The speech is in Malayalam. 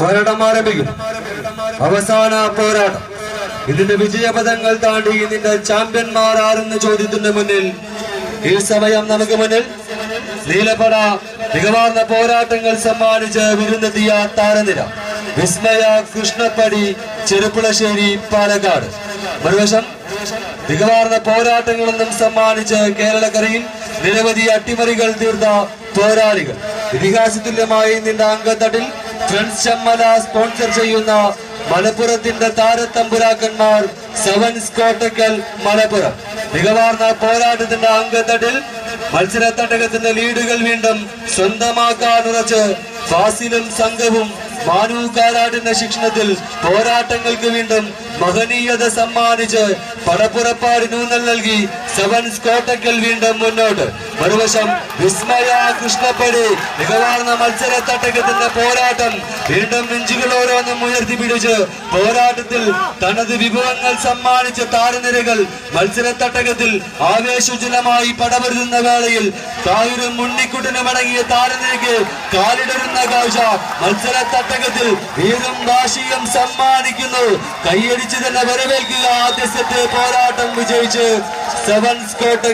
പോരാട്ടം ആരംഭിക്കും. അവസാന പോരാട്ടം. ഇതിന്റെ വിജയപഥങ്ങൾ താണ്ടി ഇതിന്റെ ചാമ്പ്യന്മാർ ആരെന്ന ചോദ്യത്തിന്റെ മുന്നിൽ ഈ സമയം നമുക്ക് മുന്നിൽ നീലപ്പട മികവാർന്ന പോരാട്ടങ്ങൾ സമ്മാനിച്ച് വിരുന്നെത്തിയ താരനിര വിസ്മയ കൃഷ്ണപ്പടി ചെറുപ്പുളശ്ശേരി പാലക്കാട്. മറുവശം മികവാർന്ന പോരാട്ടങ്ങളൊന്നും സമ്മാനിച്ച് കേരളക്കരയിൽ നിരവധി അട്ടിമറികൾ തീർത്ത പോരാളികൾ. ഇതിഹാസതുല്യമായി നിന്റെ അംഗത്തട്ടിൽ ഫ്രണ്ട്സ് ചമ്മല സ്പോൺസർ ചെയ്യുന്ന മലപ്പുറത്തിന്റെ താരത്തമ്പുരാക്കന്മാർ സെവൻസ് കോട്ടക്കൽ മലപ്പുറം. മികവാർന്ന പോരാട്ടത്തിന്റെ അംഗത്തട്ടിൽ മത്സര തട്ടകത്തിന്റെ ലീഡുകൾ വീണ്ടും സ്വന്തമാക്കാനുറച്ച് ഫാസിലും സംഘവും മാനു കാരാടിന്റെ ശിക്ഷണത്തിൽ പോരാട്ടങ്ങൾക്ക് വീണ്ടും മഹനീയത സമ്മാനിച്ച് പടപ്പുറപ്പാടിനൂന്നൽ നൽകി സെവൻസ് കോട്ടക്കൽ വീണ്ടും മുന്നോട്ട്. മറുവശം വിസ്മയ കൃഷ്ണപ്പടി. മികവാർന്ന മത്സര തട്ടകത്തിന്റെ പോരാട്ടം വീണ്ടും നെഞ്ചുകൾ ഓരോന്നും ഉയർത്തിപ്പിടിച്ച് പോരാട്ടത്തിൽ തനത് വിഭവങ്ങൾ സമ്മാനിച്ച താരനിരകൾ മത്സര തട്ടകത്തിൽ ആവേശജനമായി പടപരുതുന്ന വേളയിൽ തായൂരും ഉണ്ണിക്കുട്ടനും അടങ്ങിയ താരനിരക്ക് കാലിടരുന്ന കാഴ്ച മത്സര തട്ടകത്തിൽ വീറും വാശിയും സമ്മാനിക്കുന്നു. കൈയടിച്ച് തന്നെ വരവേൽക്കുക ആദ്യ സെറ്റ് പോരാട്ടം വിജയിച്ച് സെവൻസ് കോട്ട